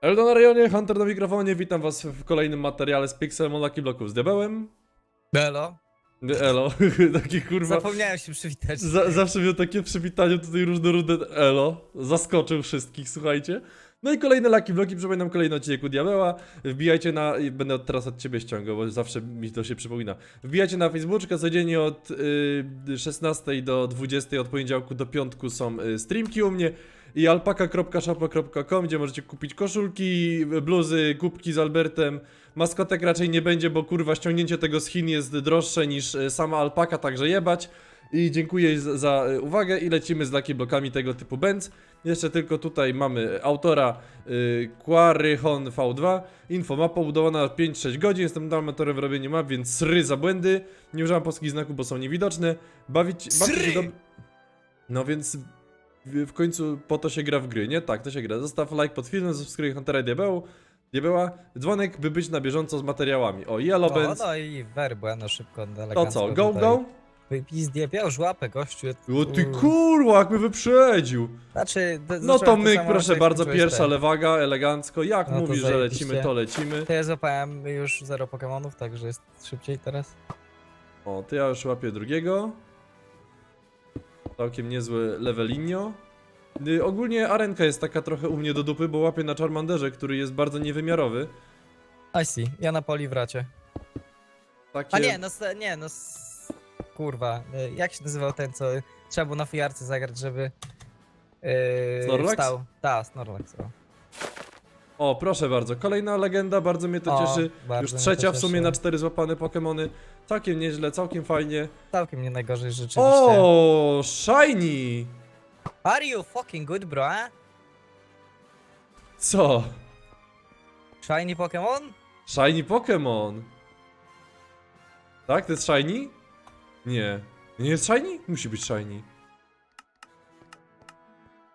Eldon na rejonie, Hunter na mikrofonie, witam was w kolejnym materiale z Pixel Monaki Bloków z diabełem. Belo. Elo, taki kurwa... Zapomniałem się przywitać. Za, zawsze miał takie przywitanie tutaj różnorodne elo. Zaskoczył wszystkich, słuchajcie. No i kolejne Lucky Bloki, przypominam kolejny odcinek u Diabeła. Wbijajcie na, i będę teraz od ciebie ściągał, bo zawsze mi to się przypomina. Wbijajcie na Facebooka, codziennie od y, 16 do 20, od poniedziałku do piątku są y, streamki u mnie. I alpaka.shoppa.com, gdzie możecie kupić koszulki, bluzy, kubki z Albertem. Maskotek raczej nie będzie, bo kurwa ściągnięcie tego z Chin jest droższe niż y, sama alpaka, także jebać. I dziękuję za, y, uwagę i lecimy z Lucky Blokami tego typu Benz. Jeszcze tylko tutaj mamy autora y, Quarryhon V2. Info mapa budowana na 5-6 godzin. Jestem amatorem w robieniu map, więc sry za błędy. Nie używam polskich znaków, bo są niewidoczne. Bawić, bawić się Sry! do... No więc w, końcu po to się gra w gry, nie? Tak, to się gra. Zostaw like pod filmem, subskrybuj Huntera i Diabeł. Diabeła, dzwonek, by być na bieżąco z materiałami. O, Yellow O, Benz. no i werbo, no szybko, To elegancko co, go, tutaj. go? Pizdzie, już łapę, gościu. O ty kurwa, jak mnie wyprzedził. Znaczy, d- No to zacząłem myk, samo, proszę jak bardzo, skończyłeś pierwsza ten. lewaga, elegancko. Jak No to mówisz, że zajebiście. lecimy, to lecimy. To ja złapałem już zero Pokemonów, także jest szybciej teraz. O, to ja już łapię drugiego. Całkiem niezły levelinio. Y, ogólnie arenka jest taka trochę u mnie do dupy, bo łapię na Charmanderze, który jest bardzo niewymiarowy. I see, ja na poliwracie. Takie... A nie, no nie, no kurwa, y, jak się nazywał ten, co trzeba było na fujarce zagrać, żeby yy, Snorlax? wstał. Ta, Snorlax. O. O, proszę bardzo, kolejna legenda, bardzo mnie to O, cieszy. bardzo Już mnie trzecia to w sumie cieszy. na cztery złapane Pokemony. Całkiem nieźle, całkiem fajnie. Całkiem nie najgorzej rzeczywiście. O, shiny! Are you fucking good, bro? Eh? Co? Shiny Pokémon? Shiny Pokémon. Tak, to jest shiny? Nie. Nie jest shiny? Musi być shiny.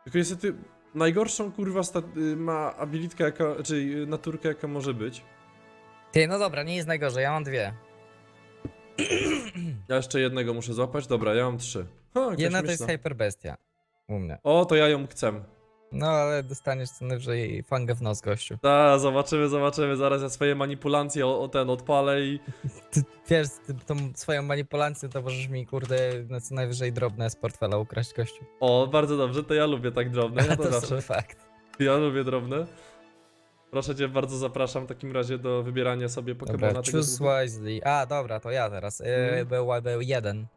Tylko niestety najgorszą kurwa y, ma abilitkę jaka, czyli y, naturkę jaka może być. Ty, no dobra, nie jest najgorzej, ja mam dwie. Ja jeszcze jednego muszę złapać. Dobra, ja mam trzy. Ha, Jedna to jest myślna. Hyper Bestia. U mnie. O, to ja ją chcę. No ale dostaniesz co najwyżej fangę w nos, gościu. Ta, zobaczymy, zobaczymy. Zaraz ja swoje manipulacje o, o ten odpalę i... Ty wiesz, ty, tą swoją manipulacją to możesz mi, kurde, na co najwyżej drobne z portfela ukraść, gościu. O, bardzo dobrze, to ja lubię tak drobne. Ja to, to zawsze. fakt. Ja lubię drobne. Proszę cię, bardzo zapraszam w takim razie do wybierania sobie Dobra, Pokemona. tego choose typu. wisely. A, dobra, to ja teraz. Mhm. Yy, był, był jeden.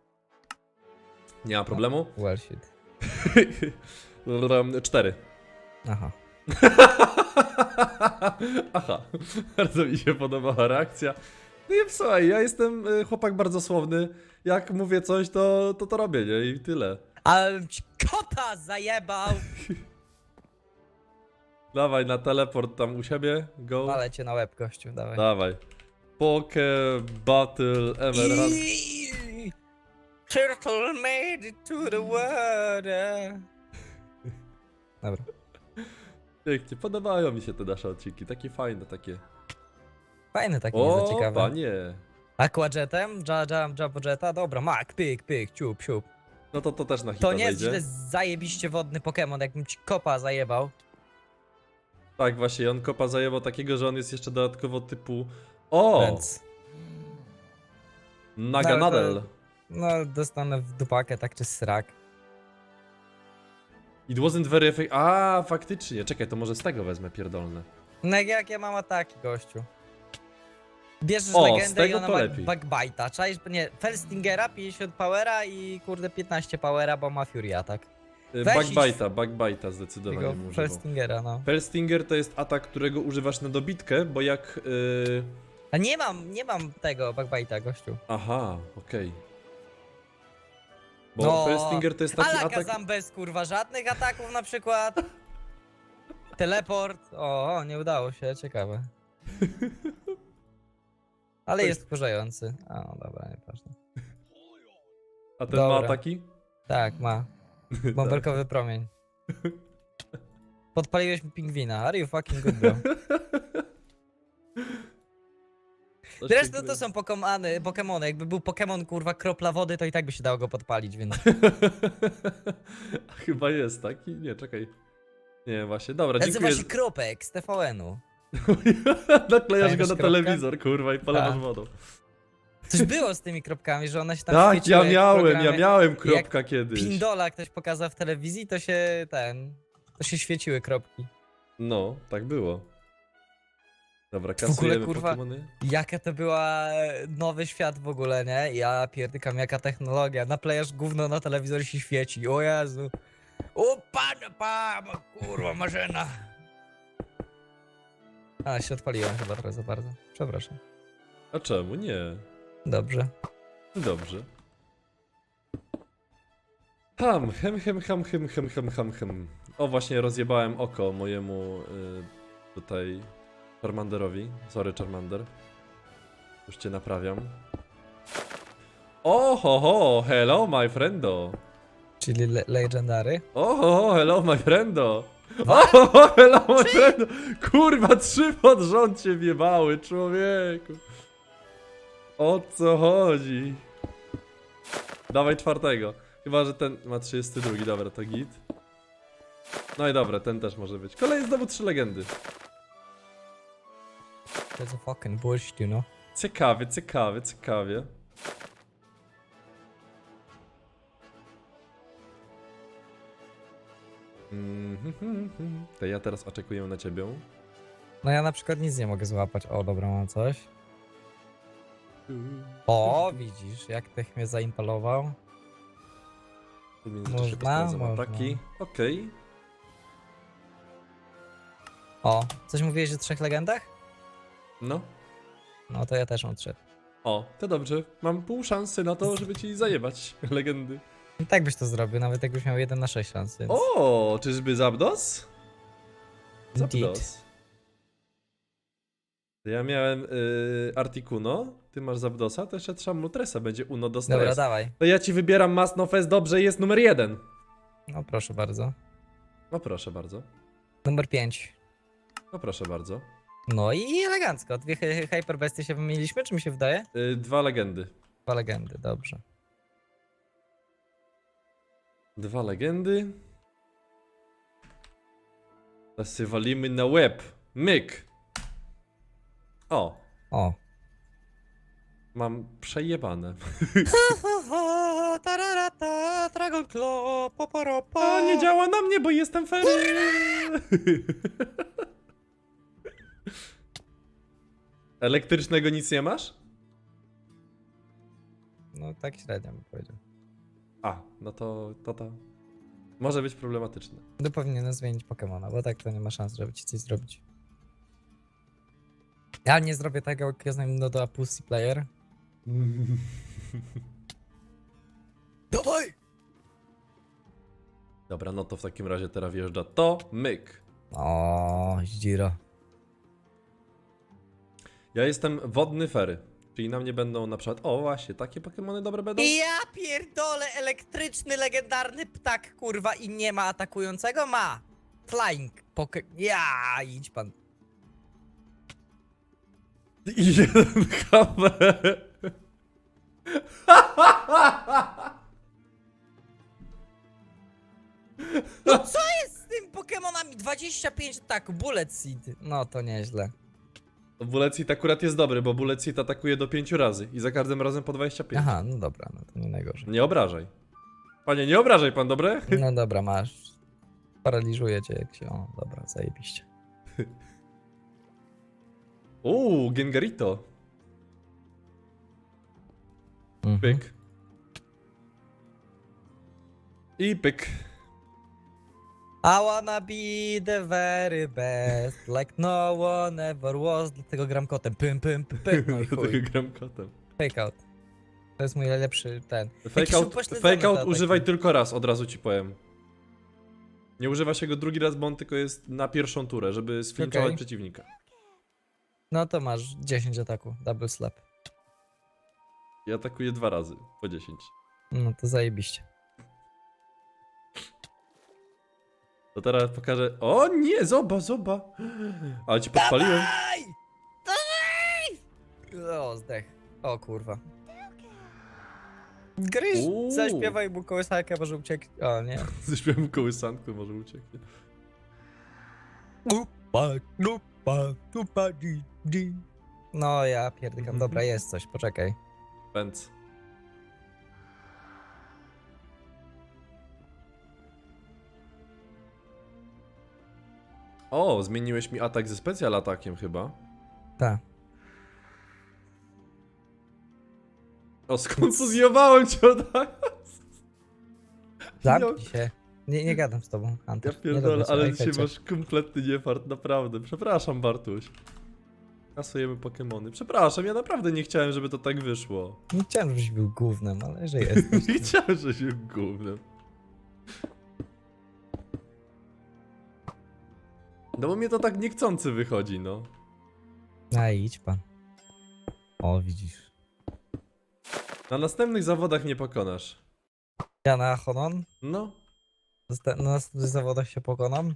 Nie ma problemu. Well shit. Cztery. Aha. Aha, bardzo mi się podobała reakcja. No i słuchaj, ja jestem y, chłopak bardzo słowny. Jak mówię coś, to to, to robię, nie? I tyle. Ale ci kota zajebał! Dawaj na teleport tam u siebie. Go. Ale cię na łeb, gościu, dawaj. Dawaj. Poke Battle Emerald. Turtle made it to the water. Dobra. Pięknie, podobają mi się te nasze odcinki. Takie fajne, takie. Fajne takie, O, ciekawe. panie. Aquajetem? Ja, ja, Jabojeta? Dobra, mak, pyk, pyk, ciup, ciup. No to to też na hita To nie jest wejdzie. źle zajebiście wodny Pokémon, jakbym ci kopa zajebał. Tak, właśnie, on kopa zajęło takiego, że on jest jeszcze dodatkowo typu. O! Więc, Naganadel. no, dostanę w dupakę tak czy srak. It wasn't very effective. A, faktycznie. Czekaj, to może z tego wezmę pierdolne. No jak, ja mam ataki, gościu. Bierzesz O, z legendę i tego ona to ma lepiej. Backbite'a, czaisz? Nie, Felstingera 50 powera i kurde 15 powera, bo ma Fury atak. Y, Weź Backbite'a, backbite'a zdecydowanie Tego używał. Felstingera, no. Felstinger to jest atak, którego używasz na dobitkę, bo jak... Yy... A nie mam, nie mam tego Backbite'a, gościu. Aha, okej. Bo No. Felstinger to jest taki atak... bez kurwa żadnych ataków na przykład. Teleport. O, o, nie udało się, ciekawe. Ale jest wkurzający. A, no dobra, nieważne. A ten ma Dobra. ataki? Tak, ma. Bąbelkowy promień. Podpaliłeś mi pingwina. Are you fucking good, bro? Zresztą to pięknego. są pokemony, pokemony. Jakby był Pokemon kurwa kropla wody, to i tak by się dało go podpalić, więc. Chyba jest taki? Nie, czekaj. Nie, właśnie, dobra, Nazywa dziękuję. się Kropek z TVN-u. Naklejasz go na telewizor, kurwa, i polewasz Tak. wodą. Coś było z tymi kropkami, że one się tam Tak, ja jak w miałem, ja programie. miałem kropka kiedyś. Pindola ktoś pokazał w telewizji, to się ten... To się świeciły kropki. No, tak było. Dobra, W ogóle, kasujemy kurwa, Pokemony. Jaka to była e, nowy świat w ogóle, nie? Ja pierdykam, jaka technologia. Naplejasz gówno na telewizor się świeci. O Jezu. O pan, pan, kurwa, maszyna. A, się odpaliłem chyba trochę za bardzo. Przepraszam. A czemu? Nie. Dobrze. Dobrze. Ham, hem, hem, ham, hem, hem, hem, ham, hem. O, właśnie rozjebałem oko mojemu y, tutaj Charmanderowi. Sorry, Charmander. Już cię naprawiam. O, ho, ho, hello, my friendo. Czyli le legendary. O, ho, ho, hello, my friendo. O, ho, ho, hello, my friendo. Kurwa, trzy pod rząd cię wjebały, człowieku. O co chodzi? Dawaj czwartego. Chyba, że ten ma 32, dobra, to git. No i dobra, ten też może być. Kolej znowu trzy legendy. That's a fucking bullshit, you know. Ciekawie, ciekawie, ciekawie. Mhm, To ja teraz oczekuję na ciebie. No ja na przykład nic nie mogę złapać. O, dobra, mam coś. O, widzisz, jak tych mnie zaimpalował. W międzyczasie Można, można. ataki. Okej. O, coś mówiłeś o trzech legendach? No. No to ja też mam trzy. O, to dobrze. Mam pół szansy na to, żeby ci zajebać legendy. I tak byś to zrobił, nawet jakbyś miał 1 na 6 szans, więc... O, czyżby Zapdos? Indeed. Zapdos. Ja miałem y, Articuno, ty masz Zapdosa, to jeszcze trzeba Mutresa, będzie Uno do Dobra, dawaj. To ja ci wybieram Masno Fest, dobrze, jest numer jeden. No proszę bardzo. No proszę bardzo. Numer 5. No proszę bardzo. No i elegancko. Dwie hy- hyperbestie się wymieniliśmy, czy mi się wydaje? Y, dwa legendy. Dwa legendy, dobrze. Dwa legendy. Teraz się walimy na łeb. Myk. O, O. mam przejebane. Tararata, Dragon Claw, poporopo. O, nie działa na mnie, bo jestem fery. Elektrycznego nic nie masz? No tak średnio bym powiedział. A, no to, to to. Może być problematyczne. No powinienem zmienić Pokemona, bo tak to nie ma szans, żeby ci coś zrobić. Ja nie zrobię tego, jak ja znam do Pussy Player. Dawaj! Dobra, no to w takim razie teraz wjeżdża to myk. O, Zdziro. Ja jestem wodny fery. Czyli na mnie będą na przykład. O, właśnie, takie Pokemony dobre będą? Ja pierdolę, elektryczny, legendarny ptak, kurwa, i nie ma atakującego? Ma! Flying poke... Ja, idź pan. I jeden HP. No co jest z tym Pokemonami? 25 tak, Bullet Seed. No to nieźle. Bullet Seed akurat jest dobry, bo Seed atakuje do 5 razy i za każdym razem po 25. Aha, no dobra, no to nie najgorzej. Nie obrażaj. Panie, nie obrażaj pan, dobre? No dobra, masz. Paraliżuje cię jak się... O, dobra, zajebiście. Uuu, Gengarito. Mhm. Pyk. I pyk. I wanna be the very best, like no one ever was, dlatego gram kotem, pym, pym, pym, pym, no i Dlatego gram kotem. fake out. To jest mój najlepszy ten. Fake out, upośledzony fake out używaj tylko raz, od razu ci powiem. Nie używa się go drugi raz, bo on tylko jest na pierwszą turę, żeby sfiltrować Okej. przeciwnika. No to masz 10 ataku, double slap. I atakuje dwa razy po 10. No to zajebiście. To teraz pokażę. O nie, zoba, zoba. Ale ci podpaliłem. Dawaj! Dawaj! O, zdech. O kurwa. Gryź, Uuu. zaśpiewaj mu kołysankę, może ucieknie. O nie. Ze śpiewem kołysanku może ucieknie. Upa, dupa, dupa, di, di. No ja pierdykam, dobra, jest coś, poczekaj. Pędz. O, zmieniłeś mi atak ze specjal atakiem chyba. Tak. O, skonfuzjowałem cię od Zamknij się. Nie, nie gadam z tobą, Ja Hunter. Pierdolę, ale dzisiaj masz kompletny niefart, naprawdę. Przepraszam, Bartuś. Kasujemy Pokemony. Przepraszam, ja naprawdę nie chciałem, żeby to tak wyszło. Nie chciałem, żebyś był gównem, ale że jesteś. Nie chciałem, że się gównem. No bo mnie to tak niechcący wychodzi, no. A idź pan. O, widzisz. Na następnych zawodach nie pokonasz. Ja na Honon? No. Zosta- Na następnych zawodach się pokonam?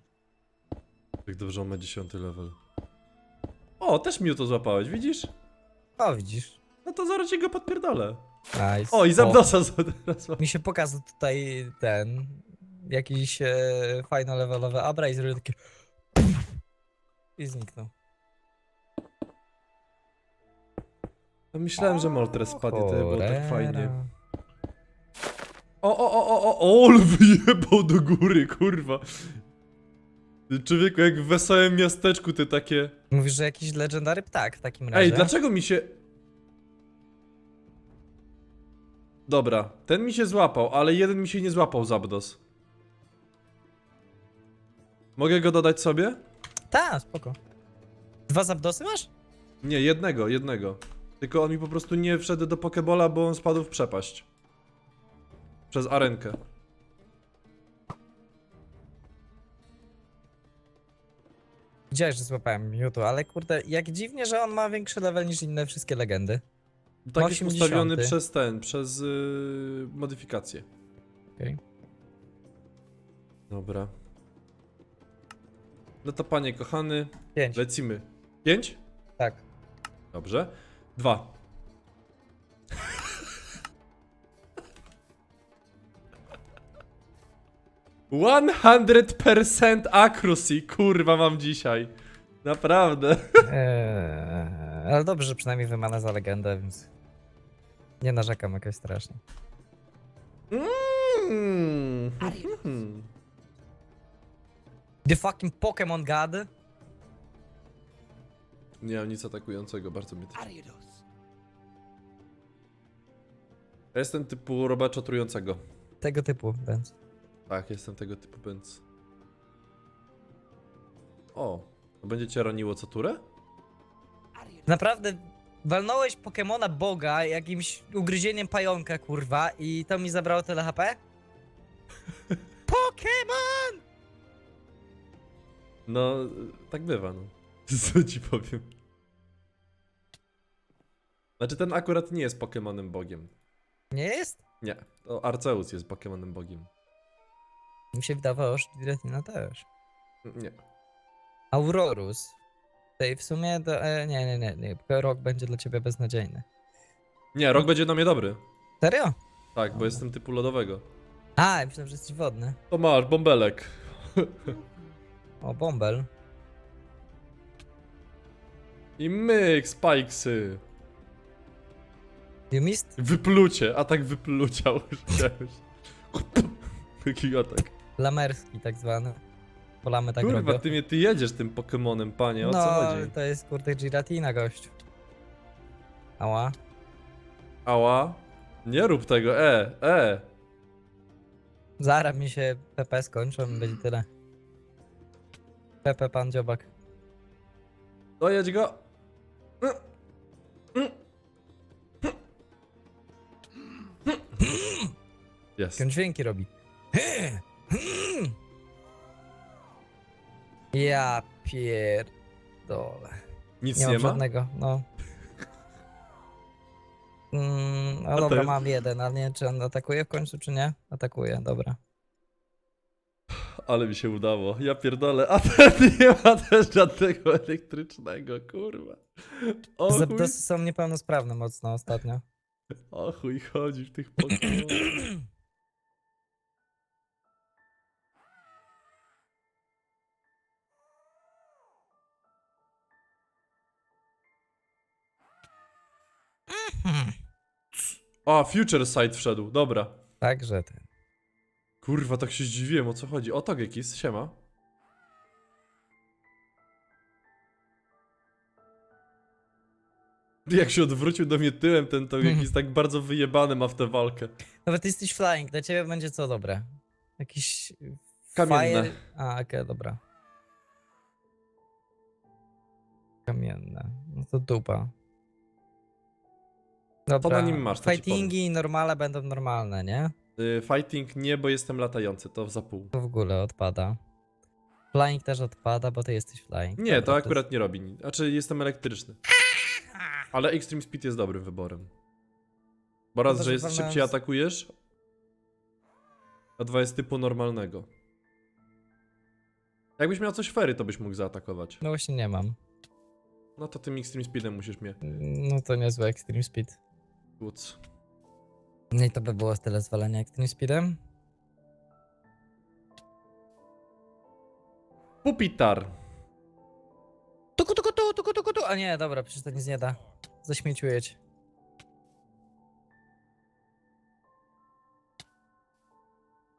Jak dobrze on ma 10 level. O, też Mewtwo złapałeś, widzisz? O, widzisz. No to zaraz ci go podpierdolę. Nice. O, i Zapdosa teraz. Mi się pokazał tutaj ten jakiś e, fajno levelowy Abra i zrobił takie i zniknął. No myślałem, że Moltres spadnie, to by było tak fajnie. O, o, o, o, o, o, ale wyjebał do góry, kurwa. Człowieku, jak w wesołym miasteczku te takie... Mówisz, że jakiś legendary ptak w takim razie? Ej, dlaczego mi się... Dobra, ten mi się złapał, ale jeden mi się nie złapał Zapdos. Mogę go dodać sobie? Ta, spoko. Dwa zabdosy masz? Nie, jednego, jednego. Tylko on mi po prostu nie wszedł do Pokebola, bo on spadł w przepaść. Przez arenkę. Widziałeś, że złapałem Mewtwo, ale kurde, jak dziwnie, że on ma większy level niż inne wszystkie legendy. Tak jest 80. ustawiony przez ten, przez yy, modyfikację. Okej. Dobra. No to panie kochany, Pięć. lecimy. Pięć? Tak. Dobrze. Dwa. One hundred percent accuracy, kurwa mam dzisiaj. Naprawdę. Eee, ale dobrze, że przynajmniej wymana za legendę, więc nie narzekam jakoś strasznie. Mm. The fucking Pokémon God. Nie mam nic atakującego, bardzo mnie to... Ja jestem typu robacza trującego. Tego typu, więc. Tak, jestem tego typu, więc... O, to będzie cię raniło co turę? Naprawdę walnąłeś Pokemona Boga jakimś ugryzieniem pająka, kurwa, i to mi zabrało tyle HP? Pokémon! No, tak bywa, no. Co ci powiem? Znaczy, ten akurat nie jest Pokemonem Bogiem. Nie jest? Nie, to Arceus jest Pokemonem Bogiem. Mi się wydawało, że Giratina też. Nie. Aurorus. Tej w sumie, to, e, nie, nie, nie, nie, rok będzie dla ciebie beznadziejny. Nie, rok będzie na mnie dobry. Serio? Tak, bo jestem typu lodowego. A, myślałem, że jesteś wodny. To masz, bąbelek. O, Bombel. I myk, spikesy. You missed? Wyplucie, atak wyplucia użyłeś. Jaki atak. Lamerski tak zwany. Polamy tak Kurwa, robią. ty mnie, ty jedziesz tym Pokemonem, panie, o no, co chodzi? to jest kurde Giratina, gościu. Ała. Ała. Nie rób tego, e, e. Zaraz mi się PP skończą będzie tyle. PP pan dziobak. Dojedź go. Jest. Jak on dźwięki robi. Ja pierdolę. Nic Nie nie, mam ma? żadnego, no. Mm, no A to dobra, jest- mam jeden, ale nie wiem, czy on atakuje w końcu, czy nie? Atakuje, dobra ale mi się udało. Ja pierdolę, a ten nie ma też żadnego elektrycznego, kurwa. O są niepełnosprawne mocno ostatnio. o chuj chodzi w tych mhm. pokojach. A, Future Sight wszedł, dobra. Także ten. Kurwa, tak się zdziwiłem, o co chodzi. O, Togekis, siema. Jak się odwrócił do mnie tyłem, ten Togekis tak bardzo wyjebany ma w tę walkę. Nawet jesteś flying, dla ciebie będzie co dobre? Jakiś... Kamienne. Fire... A, okej, dobra. Kamienne. No to dupa. Dobra, na nim masz, to ci fightingi i normale będą normalne, nie? Y, Fighting nie, bo jestem latający, to za pół. To w ogóle odpada. Flying też odpada, bo ty jesteś flying. Nie, to Dobra, akurat nie robi nic. Znaczy, jestem elektryczny. Ale Extreme Speed jest dobrym wyborem. Bo raz, No że jest szybciej atakujesz, a dwa jest typu normalnego. Jakbyś miał coś fery, to byś mógł zaatakować. No właśnie nie mam. No to tym Extreme Speedem musisz mnie No to niezły Extreme Speed. tłuc. No i to by było tyle zwalenia Extreme Speedem. Pupitar. Tuku, tuku, tu, tuku, tuku, tu. A nie, dobra, przecież to nic nie da. Zaśmieciuję cię.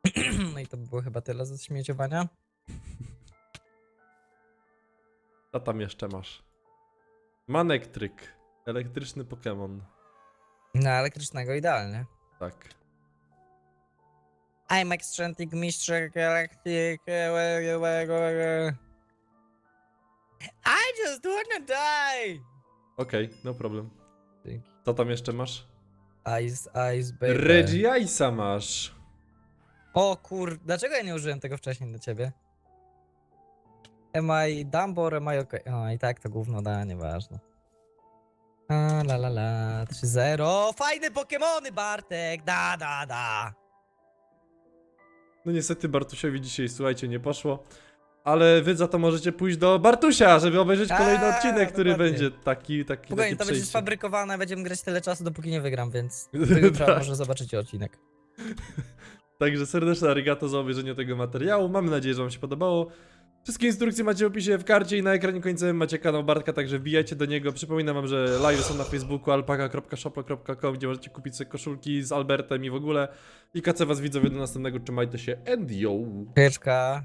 No i to by było chyba tyle ze śmieciowania. A tam jeszcze masz. Manektryk. Elektryczny Pokémon. Na elektrycznego idealnie. Tak. I'm eccentric mistrz galactic. I just wanna die! Okej, no problem. Dzięki. Co tam jeszcze masz? Ice, ice, baby. Regiaisa masz. O kur... Dlaczego ja nie użyłem tego wcześniej do ciebie? Am I dumb or am I okay? O, i tak to gówno da, nieważne. A, la la la, 3-0. Fajne Pokemony, Bartek! Da, da, da! No niestety Bartusiowi dzisiaj, słuchajcie, nie poszło. Ale wy za to możecie pójść do Bartusia, żeby obejrzeć kolejny A, odcinek, który dokładnie. będzie taki, taki, Spokojnie, taki to będzie przejście. sfabrykowane, będziemy grać tyle czasu, dopóki nie wygram, więc do jutra Tak. może zobaczycie odcinek. Także serdeczne arigato za obejrzenie tego materiału. Mamy nadzieję, że wam się podobało. Wszystkie instrukcje macie w opisie w karcie i na ekranie końcowym macie kanał Bartka, także wbijajcie do niego. Przypominam wam, że live są na Facebooku alpaka.shoplo.com, gdzie możecie kupić sobie koszulki z Albertem i w ogóle. I kacę was widzowie do następnego, trzymajcie się, and yo! Pieczka.